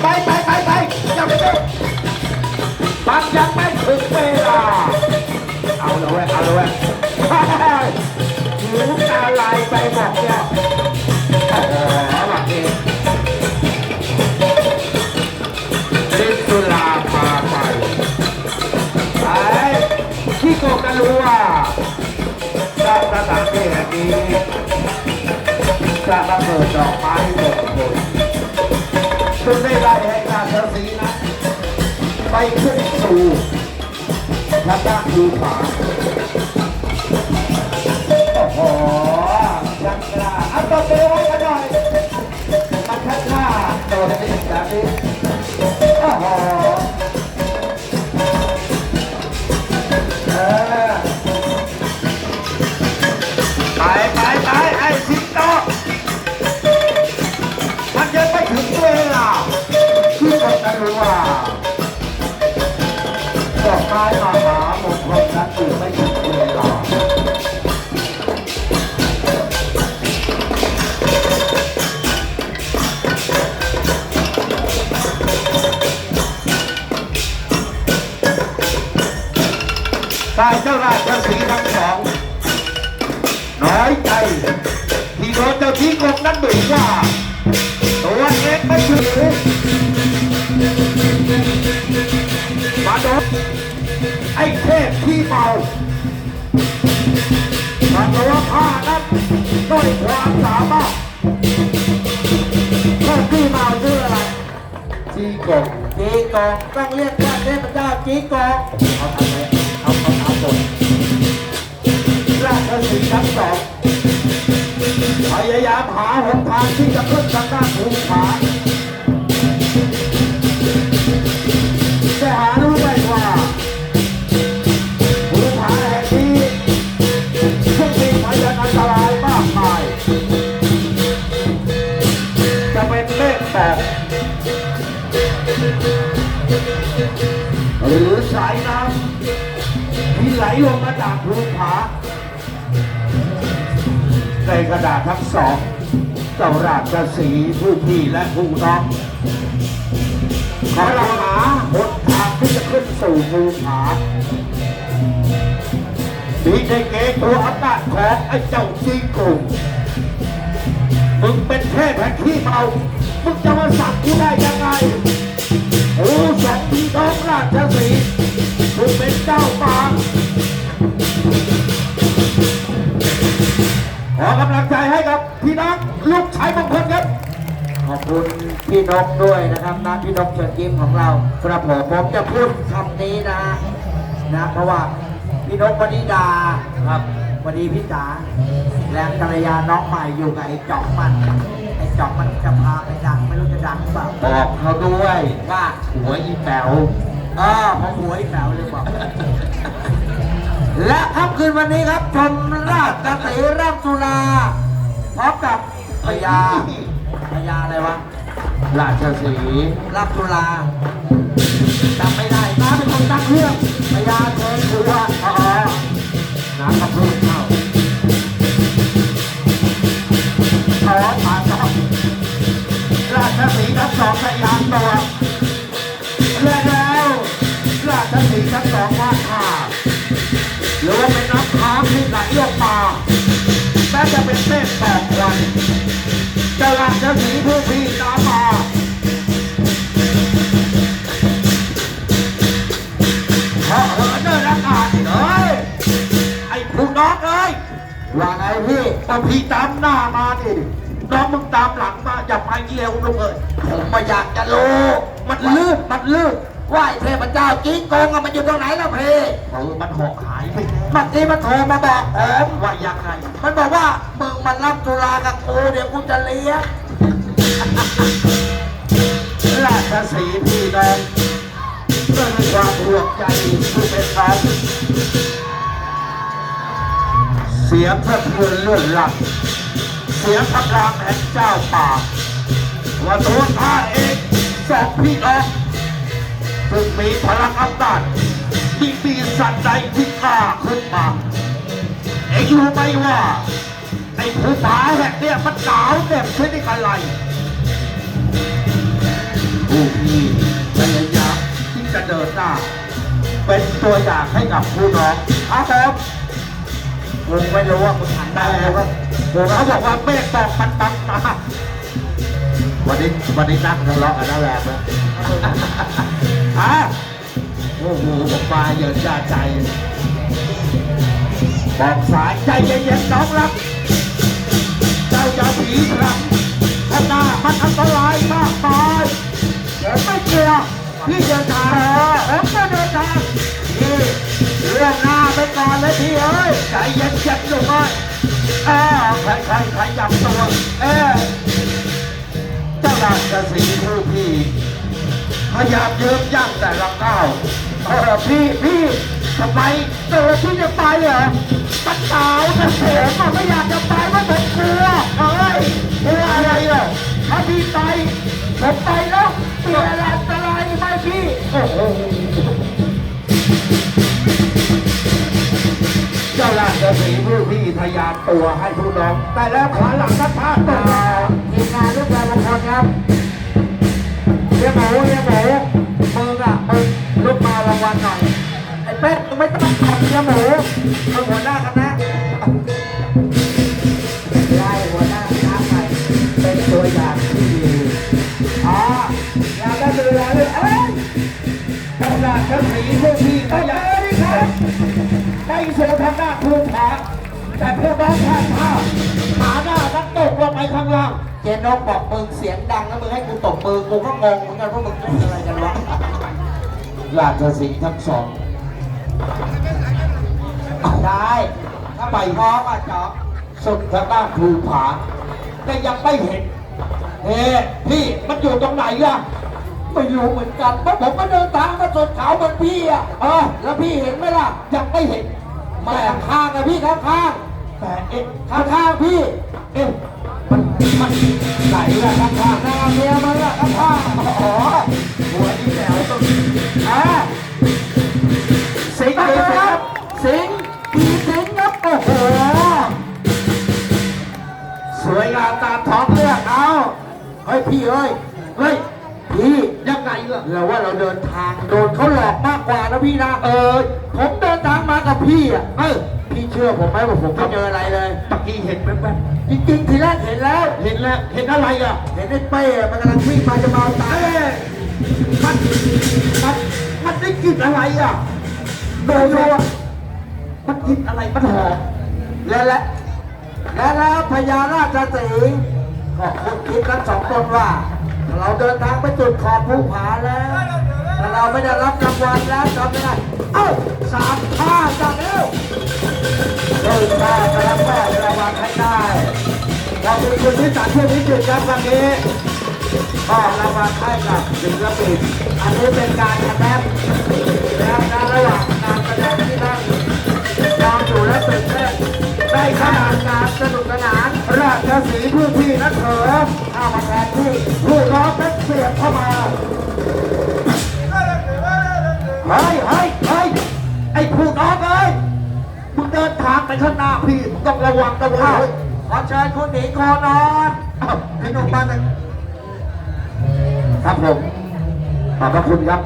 ไปไปไปไปยังไม่ถึงมันยังไม่ถึงเวล นที่แห่งนี้จะมาเปิดดอกไม้มงคลซึ่งได้ไล่ให้ราชสีนะไปขึ้นสู่ทางด้านภูผาโอ้โหชักกล้าอาตัวเบลไว้กันหน่อยมันชักกล้าตัวนี้แบบนี้โอ้โห น้อยใจ ที่โดนเจ้าที่กบนั้นดุว่า ตัวเองไม่ถือมาโดนไอ้เทพที่เมามาตัวข้านั้นด้วยความสามารถเทพที่เมาชื่ออะไรจีกบจีกองต้องเรียกว่าเทพเจ้าจีกองเอาทำไมเอาเอาเอาหมดราชสีทั้งสอง พยายามหาหนทางที่จะขึ้นทางด้านภูผาแต่หารู้ไหมว่าภูผาแห่งนี้ซึ่งมีพยานอันตรายมากมาย จะเป็นเลขแปดหรือสายน้ำที่ไหลลงมาจากภูผา ในกระดาษทั้งสองเจ้าราชสีผู้พี่และผู้น้องขอเราหาหนทางที่จะขึ้นสู่ภูผามีในเกตัวอำนาจของไอ้เจ้าจีกุงมึงเป็นเทพแห่งขี้เมามึงจะมาสั่งกูได้ยังไงโอ้สองพี่น้องราชสีห์คุณเป็นเจ้าป่า ขอกำลังใจให้กับพี่น้องลูกชายมงคลครับขอบคุณพี่นกด้วยนะครับนะพี่นกเชิญยิ้มของเราครับผมผมจะพูดคำนี้นะนะเพราะว่าพี่นกวนิดาครับวันนี้พี่จ๋าแรงกัลยาน้องใหม่อยู่กับไอ้จ่องมันไอ้จ่องมันจะพาไปดังไม่รู้จะดังหรือเปล่าบอกเขาด้วยว่าหัวอีแป๋วเออผมหวยแป๋วเลยบอก และค่ำคืนวันนี้ครับชมราชสีร่ำจุฬาพร้อมกับพญาพญาอะไรวะ ราชสีรับจุฬาจำไม่ได้น้าเป็นคนตั้งเรื่องพญาเชิญคือว่าอ๋อน้ำกระเพื่อมเข้าขอผ่านครับราชสีทั้งสองพยา จะเป็นเส้นแปดวันจ้าราชสีห์ผู้พี่ตามมาเพราะเหินเดินอากาศเลยไอ้ผู้น้องเอ้ยว่าไงพี่ตอนพี่ตามหน้ามาดิน้องมึงตามหลังมาอย่าไปเร็วลูกเอ้ยผมไมาอยากจะรู้มันลื่นมันลื่น ว่าไอ้เทพเจ้าจีนโกงอะมันอยู่ตรงไหนล่ะพี่เออมันหอกหายไปเมื่อกี้มันโทรมาบอกผมว่ายังไงมันบอกว่ามึงมันรับจุฬากับกูเดี๋ยวกูจะเลี้ยงราชสีห์พี่น้องด้วยความห่วงใจผู้เป็นน้องเสียงสะเทือนเลื่อนหลังเสียงคำรามแห่งเจ้าป่าว่าตัวข้าเองสองพี่น้อง ซึ่งมีพลังอำนาจที่มีสัตว์ใดที่กล้าขึ้นมาเอ็งรู้ไหมว่าไอ้ภูผาแห่งเนี่ยมันหนาวเหน็บชนิดอะไรผู้พี่พยายามที่จะเดินหน้า เป็นตัวอย่างให้กับผู้น้องครับผมไม่รู้ว่ามึงหันได้แต่เลยว่าว่าเขาบอกว่าเมฆตกมันบังตาวันนี้วันนี้นั่งทะเลาะกันแล้วแหละนะ ฮะโอ้โหผมาเยินยาใจบอกสายใจเย็นๆน้องรักเจ้าอย่าผีพลังข้างหน้ามันอันตรายมากมายผมไม่เกลัวพี่เดินทางผมก็เดินทางพี่เรื่องหน้าไปก่อนเลยพี่เอ้ยใจเย็นๆลูกเอ้ยเออใครใครใครยับตัวเออเจ้าราชสีห์ผู้พี่ พยายามเยิ้มย่างแต่ละก้าวเออพี่พี่ทำไมเออพี่จะไปเหรอมันหนาวนะผมอะไม่อยากจะไปว่าผมกลัวเอ้ยกลัวอะไรอะถ้าพี่ไปผมไปแล้วเปลี่ยนอันตรายไหมพี่โอ้โหเจ้าราชสีห์ผู้พี่ทะยานตัวให้ผู้น้อง แต่แล้วขาหลังทัดท่าตัวทีมงานลูกแปรบางคนครับ เฮียหมูเฮียหมูมึงอะมึงลุกมารางวัลหน่อย ไอ้เป็ดมึงไม่ต้องทำเฮียหมูมึงหัวหน้าคณะไล่หัวหน้าคณะไปเป็นตัวอย่างที่ดีอ๋อเราได้ดูแลเลยเอ้ยเจ้าราชสีห์ผู้พี่ทะยานนี่ครับได้เสียทางด้าภูผา แต่พวกน้องพลาดท่าขาหน้านั้นตกลงไปข้างล่าง เจนกบอกมึงเสียงดังแล้วมึงให้กูตบมือกูก็งงเหมือนกันว่ามึงพูดอะไรกันวะราชสีห์ทั้งสองได้ถ้าไปพร้อมอะจ๊อกสุดทางด้านภูผา แต่ยังไม่เห็นเฮ้พี่มันอยู่ตรงไหนล่ะไม่รู้เหมือนกันเพราะผมก็เดินทางมาสุดเขาเหมือนพี่อะเออแล้วพี่เห็นไหมล่ะยังไม่เห็น มาข้างๆนะพี่ข้างแต่เอ๊ะๆข้างๆพี่ เอ๊ะมันมันไหนล่ะข้างข้างหน้าเมียมันล่ะข้างๆอ๋อหัวนี่แหววต้องอ่าสิงๆห์ดีสิครับสิงห์พี่สิงห์ครับโอ้โหสวยงามตามท้องเรื่องเอาเฮ้ยพี่เอ้ยเฮ้ยพี่ ยังไงล่ะเราว่าเราเดินทางโดนเขาหลอกมากกว่านะพี่นะเออผมเดินทางมากับพี่อะเออพี่เชื่อผมไหมว่าผมไม่เจออะไรเลยตะกี้เห็นแป๊บจริงๆทีแรกเห็นแล้วๆเห็นแล้วเห็นอะไรอะเห็นไอ้เป้อะมันกำลังวิ่งมาจะมาเอาตาเอ๊ะมันมันมันได้กลิ่นอะไรอะโดนดูอะมันกลิ่นอะไรมันหอมและและและแล้วพญานาคสีห์ก็คุณคิดกันสองคนว่า เราเดินทางไปจุดขอบภูผาแล้วแต่เราไม่ได้รับรางวัลแล้วจำไม่ได้เอ้าสามข้าจับแล้วเดินทางไปรับแม่รางวัลให้ได้ขอบคุณคุณพิสารเพื่อนพิจิตรครับวันนี้มอบรางวัลให้กับศิลปินอันนี้เป็นการแสดงแล้วนะระหว่างการแสดงที่นั่งนอนอยู่แล้วตื่นเต้นได้ขนาดการสนุก ราชสีห์ผู้พี่นักเถอเข้ามาแทนที่ผู้น้องเป็นเสียบเข้ามาเฮ้ยเฮ้ยเฮ้ยไอ้ผู้น้องเอ้ยมึงเดินทางไปข้างหน้าพี่มึงต้องระวังกันอ้าเว้วยขอเชิญคุณหนิงคอนอนอ้าวพี่หนุ่มบ้านหนึ่งครับผมขอบพระคุณครับ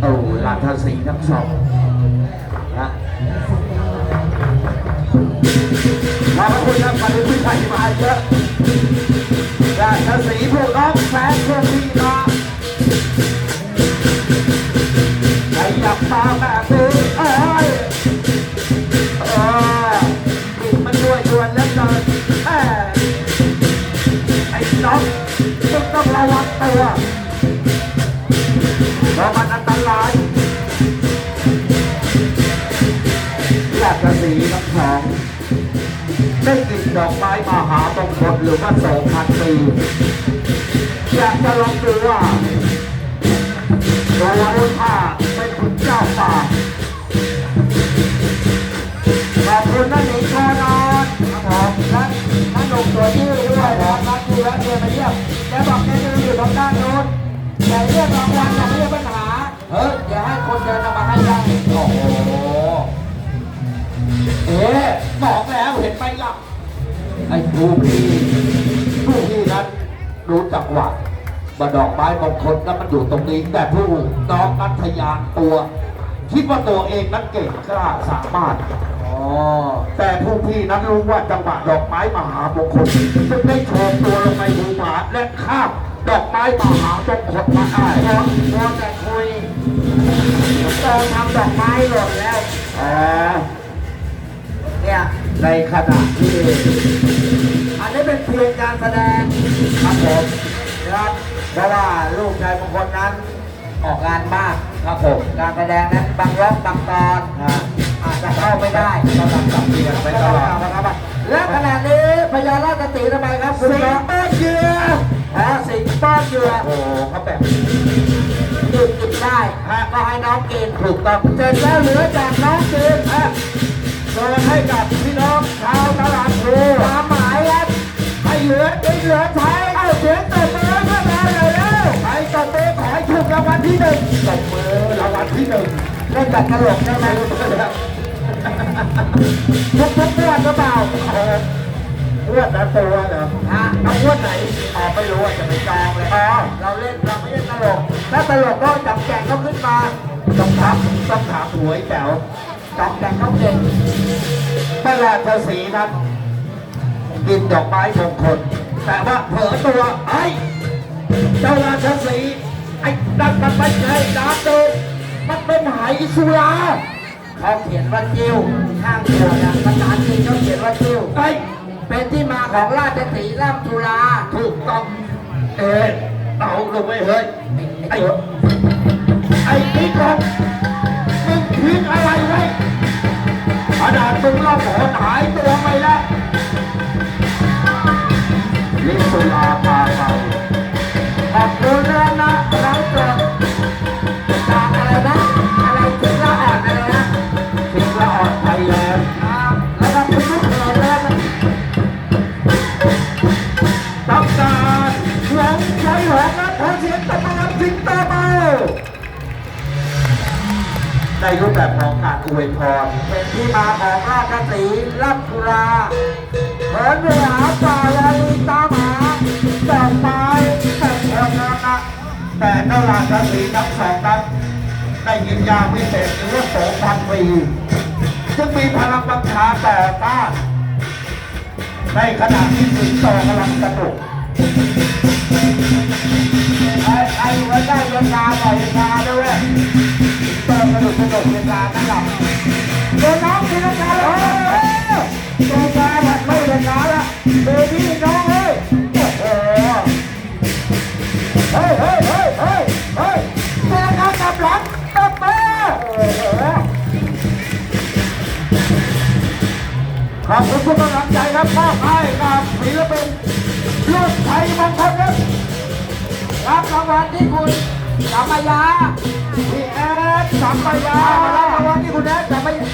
โอ้ราชสีห์ทั้งสองนะ ขอบคุณครับมาดูพี่ชัยมาเยอะราชสีพวกน้องแฟนเพื่อนพี่น้องใครอยากมาแบบนี้ ได้กลิ่นดอกไม้มหามงคลหรือว่าสองพันปีอยากจะลองดูว่าตัวรุ่นผ้าเป็นขุนเจ้าป่าขอบคุณนั่นเองคอนอนครับผมและและหนุ่มนุ่มตัวยืดด้วยนะครับนักกีฬาเดินมาเยี่ยมแกบอกแกจะอยู่ตรงด้านโน้นแต่เรื่องรางวัลอย่างนี้ปัญหาเฮ้ยเดี๋ยวให้คนเดินเอามาให้ได้โอ้โห เอ๊ะบอกแล้วเห็นไหมล่ะไอ้ผู้พี่ผู้พี่นั้นรู้จักหวัดบดอกไม้มงคลนั้นมันอยู่ตรงนี้ แต่ผู้น้องนัทยานตัว คิดว่าตัวเองนั้นเก่งกล้าสามารถอ๋อแต่ผู้พี่นั้นรู้ว่าจังหวะดอกไม้มหามงคลจึงได้โชว์ตัวลงในภูผาและข้ามดอกไม้มหามงคลมาได้พอพอแต่คุยตอนทำดอกไม้หล่นแล้วอ๋อ ในขณะที่ อันนี้เป็นเพียงการแสดงครับผมนะครับเพราะว่าลูกชายบางคนนั้นออกงานมากครับผมการแสดงนั้นบางรอบบางตอนอ่าอาจจะเข้าไม่ได้กำลังจับเรียนไปตลอดนะครับและขณะนี้พญาราชสตรีทำไมครับคุณสิงน้องป้าเยืออ๋อสิงป้อนเหยื่อโอ้โหเขาแบบดื่มกินได้ก็ให้น้องกินถูกต้องเสร็จแล้วเหลือจากน้องกินอะ เชิญให้กับพี่น้องชาวตลาดพลูความหมายครับให้เหลือให้เหลือใช้เอาเสียงตบมือเพื่อมาเลยเร็วใครตบมือขอให้ถูกรางวัลที่หนึ่งตบมือรางวัลที่หนึ่งเล่นแบบตลกได้ไหมทุกทุกๆงวดหรือเปล่าเออเลือดนะตัวเหรอฮะเอางวดไหนอ๋อไม่รู้ว่าจะไปจองเลยอ๋อเราเล่นเราไม่เล่นตลกถ้าตลกก็จับแจกเขาขึ้นมาต้องถามต้องถามหวยแป๋ว จับแจกเขาเก่งพระราชสีนั้นกินดอกไม้มงคลแต่ว่าเผลอตัวไอ้เจ้าราชสีไอ้นั่นมันไม่ใช่ดาบดิมมันเป็นไหสุราเขาเขียนว่าจิ้วข้างตัวนะภาษาจีนเขาเขียนว่าจิ้วไอ้เป็นที่มาของราชสีห์ล่ำจุฬาถูกต้องเอ๊ะเอาลงไปเฮ้ยไอ้ไอ้พี่กบ วิตอะไรไว้ขนาดมึงล่องหนหายตัวไปแล้วลิสุลาพาไปขอบคุณนะนะเราเกิด อวยพรเป็นที่มาของราชสีล่ำจุฬาเหินไปหาป่าลาลีตามหาดอกไม้แต่คนนั้นนะแต่เจ้าราชสีห์ทั้งสองนั้นได้ยินยาพิเศษหรือว่าโสพันปีซึ่งมีพลังบังชาต่อต้านในขณะที่สิงโตกำลังสนุกไอ้ไอ้ไว้ได้เวลาหน่อยเวลาด้วย เติมสนุกสนุกเวลานั่นแหละเดี๋ยวน้องกินแล้วกันเออตัวปลาแบบไม่เวลาละเบบี้น้องเอ้ยเฮ้ยเฮ้ยเฮ้ยเฮ้ยเฮ้ยเจอกันกับหลังตบมือโอ้โหขอบคุณทุกกำลังใจครับมอบให้กับศิลปินลูกไทยมงคลครับรับรางวัลที่คุณกำมายาพี่ ดสัมปยามารับรางวัลที่คุณแอดสัมปยา